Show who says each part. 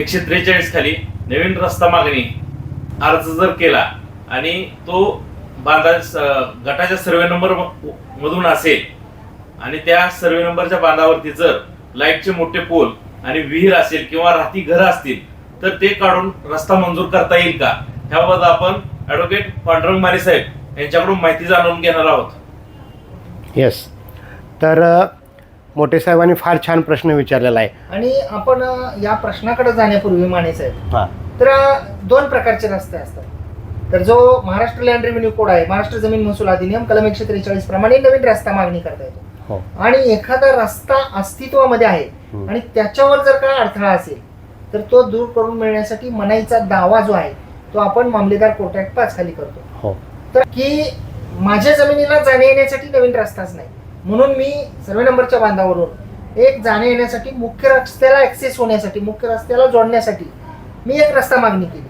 Speaker 1: एकशे त्रेचाळीस खाली नवीन रस्ता मागणी अर्ज जर केला आणि तो बांधा गटाच्या सर्वे नंबर मधून असेल आणि त्या सर्वे नंबरच्या बांधावरती जर लाईटचे मोठे पोल आणि विहीर असेल किंवा राहती घरं असतील तर ते काढून रस्ता मंजूर करता येईल का? ह्याबाबत आपण ॲडव्होकेट पांडुरंग मारे साहेब यांच्याकडून माहिती जाणून घेणार आहोत.
Speaker 2: येस तर मोठे साहेबांनी फार छान प्रश्न विचारलेला आहे.
Speaker 3: आणि आपण अ, या प्रश्नाकडे जाण्यापूर्वी माने साहेब
Speaker 2: हां.
Speaker 3: तर अ, दोन प्रकारचे रस्ते असतात. तर जो महाराष्ट्र लँड रेव्हेन्यू कोड आहे महाराष्ट्र जमीन महसूल अधिनियम कलम एकशे त्रेचाळीस प्रमाणे नवीन रस्ता मागणी करता येतो.
Speaker 2: हो.
Speaker 3: आणि एखादा रस्ता अस्तित्वामध्ये आहे
Speaker 2: हम्म.
Speaker 3: आणि त्याच्यावर जर काय अडथळा असेल तर तो दूर करून मिळण्यासाठी मनाईचा दावा जो आहे तो आपण मामलेदार कोर्टात पाच खाली करतो.
Speaker 2: हो.
Speaker 3: तर की माझ्या जमिनीला जाण्या येण्यासाठी नवीन रस्ताच नाही. म्हणून मी सर्वे नंबरच्या बांधावरून एक जाण्या येण्यासाठी मुख्य रस्त्याला ऍक्सेस होण्यासाठी मुख्य रस्त्याला जोडण्यासाठी मी एक रस्ता मागणी केली.